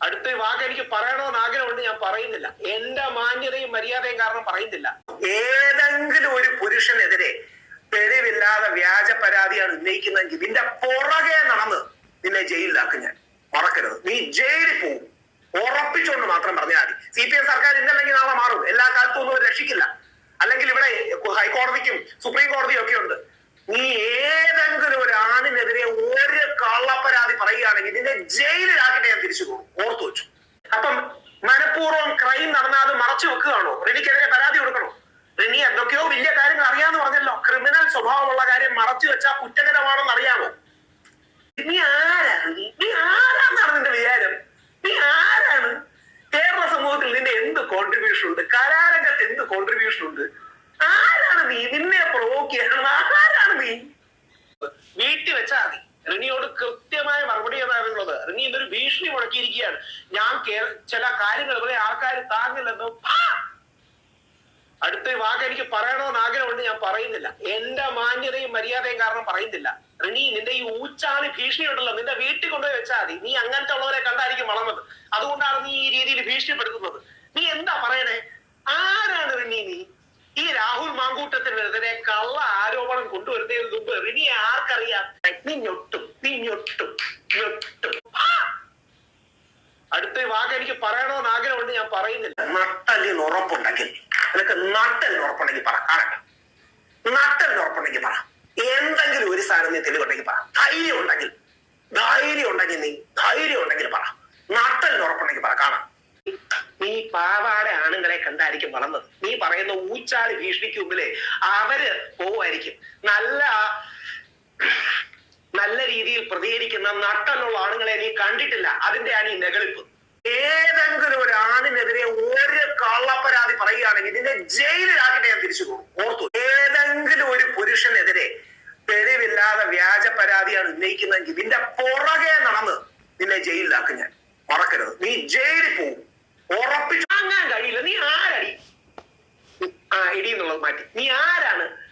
അടുത്ത വാക്ക് എനിക്ക് പറയണമെന്ന് ആഗ്രഹമുണ്ട് ഞാൻ പറയുന്നില്ല. എന്റെ മാന്യതയും മര്യാദയും കാരണം പറയുന്നില്ല. ഏതെങ്കിലും ഒരു പുരുഷനെതിരെ തെളിവില്ലാതെ വ്യാജ പരാതിയാണ് ഉന്നയിക്കുന്നതെങ്കിൽ നിന്റെ പുറകെ നടന്ന് നിന്നെ ജയിലിലാക്കും ഞാൻ. മറക്കരുത്. നീ ജയിലിൽ പോകും ഉറപ്പിച്ചുകൊണ്ട് മാത്രം പറഞ്ഞാൽ മതി. സി പി എം സർക്കാർ ഇന്നല്ലെങ്കിൽ നാളെ മാറും. എല്ലാ കാലത്തും ഒന്നും രക്ഷിക്കില്ല. അല്ലെങ്കിൽ ഇവിടെ ഹൈക്കോടതിക്കും സുപ്രീം കോടതിയും ഒക്കെ ഉണ്ട്. നീ ഏതെങ്കിലും ഒരു ആണിനെതിരെ ഒരു കള്ളപ്പരാതി പറയുകയാണെങ്കിൽ നിന്നെ ജയിലിലാക്കിട്ട് ഞാൻ തിരിച്ചു പോകും. ഓർത്തു വെച്ചു. അപ്പം മനഃപൂർവം ക്രൈം നടന്നാൽ അത് മറച്ചു വെക്കുകയാണോ? റിനിക്കെതിരെ പരാതി കൊടുക്കണോ? റിനി എന്തൊക്കെയോ വലിയ കാര്യങ്ങൾ അറിയാന്ന് പറഞ്ഞല്ലോ. ക്രിമിനൽ സ്വഭാവമുള്ള കാര്യം മറച്ചു വെച്ചാൽ കുറ്റകരമാണെന്ന് അറിയാമോ? നീ ആരാണ്? നീ ആരാന്നാണ് നിന്റെ വിചാരം? നീ ആരാണ്? കേരള സമൂഹത്തിൽ നിന്റെ എന്ത് കോൺട്രിബ്യൂഷൻ ഉണ്ട്? കലാരംഗത്ത് എന്ത് കോൺട്രിബ്യൂഷൻ ഉണ്ട്? ആരാണ് നീ? നിന്നെ പ്രൊവോക്ക് ചെയ്യണം. ആരാണ് നീ? വീട്ടിൽ വെച്ചാൽ മതി. റിനിയോട് ഇന്നൊരു മുടക്കിയിരിക്കുകയാണ് ഞാൻ ചില കാര്യങ്ങൾ ഇവിടെ ആൾക്കാർ താങ്ങില്ലെന്ന് അടുത്ത വാക്ക് എനിക്ക് പറയണമെന്ന് ആഗ്രഹമുണ്ട് ഞാൻ പറയുന്നില്ല. എന്റെ മാന്യതയും മര്യാദയും കാരണം പറയുന്നില്ല. റിനി നിന്റെ ഈ ഊച്ചാളി ഭീഷണി ഉണ്ടല്ലോ നിന്റെ വീട്ടിൽ കൊണ്ടുപോയി വെച്ചാൽ മതി. നീ അങ്ങനത്തെ ഉള്ളവരെ കണ്ടായിരിക്കും വളർന്നത്. അതുകൊണ്ടാണ് നീ ഈ രീതിയിൽ ഭീഷണിപ്പെടുത്തുന്നത്. നീ എന്താ പറയണേ? ആരാണ് റിനി നീ? ഈ രാഹുൽ മാങ്കൂട്ടത്തിനെതിരെ കള്ള ആരോപണം കൊണ്ടുവരുന്നതിന് മുമ്പ് റിനിയെ ആർക്കറിയാം? നീ ഞൊട്ടും നീ ഞൊട്ടും ആ! അടുത്ത വാക്ക് എനിക്ക് പറയണമെന്ന് ആഗ്രഹമുണ്ട് ഞാൻ പറയുന്നില്ല. നട്ടലിന് ഉറപ്പുണ്ടെങ്കിൽ നിനക്ക് നട്ടലിന് ഉറപ്പുണ്ടെങ്കിൽ പറ കാണട്ടെ. നട്ടലിന് ഉറപ്പുണ്ടെങ്കിൽ പറ. എന്തെങ്കിലും ഒരു സാധനം നീ തെളിവുണ്ടെങ്കിൽ പറ. ധൈര്യം ഉണ്ടെങ്കിൽ ധൈര്യം ഉണ്ടെങ്കിൽ നീ ധൈര്യം ഉണ്ടെങ്കിൽ പറ. നട്ടലിന് ഉറപ്പുണ്ടെങ്കിൽ പറ കാണാം. നീ പാവാട ആണുങ്ങളെ കണ്ടായിരിക്കും വളർന്നത്. നീ പറയുന്ന ഊച്ചാളി ഭീഷണിക്ക് മുമ്പിലെ അവർ പോവായിരിക്കും നല്ല നല്ല രീതിയിൽ പ്രതികരിക്കുന്ന നട്ടലുള്ള ആണുങ്ങളെ നീ കണ്ടിട്ടില്ല. അതിന്റെയാണ് ഈ നെകളിപ്പ്. ഏതെങ്കിലും ഒരു ആണിനെതിരെ ഒരു കള്ളപ്പരാതി പറയുകയാണെങ്കിൽ നിന്നെ ജയിലിലാക്കിട്ട് ഞാൻ തിരിച്ചു പോകും. ഓർത്തു. ഏതെങ്കിലും ഒരു പുരുഷനെതിരെ തെളിവില്ലാതെ വ്യാജ പരാതിയാണ് ഉന്നയിക്കുന്നതെങ്കിൽ നിന്റെ പുറകെ നടന്ന് നിന്നെ ജയിലിലാക്കും ഞാൻ. മറക്കരുത്. നീ ജയിലിൽ പോകും ഉറപ്പിച്ചു വാങ്ങാൻ കഴിയില്ല. നീ ആരടി? ആ ഇടി എന്നുള്ളത് മാറ്റി. നീ ആരാണ്?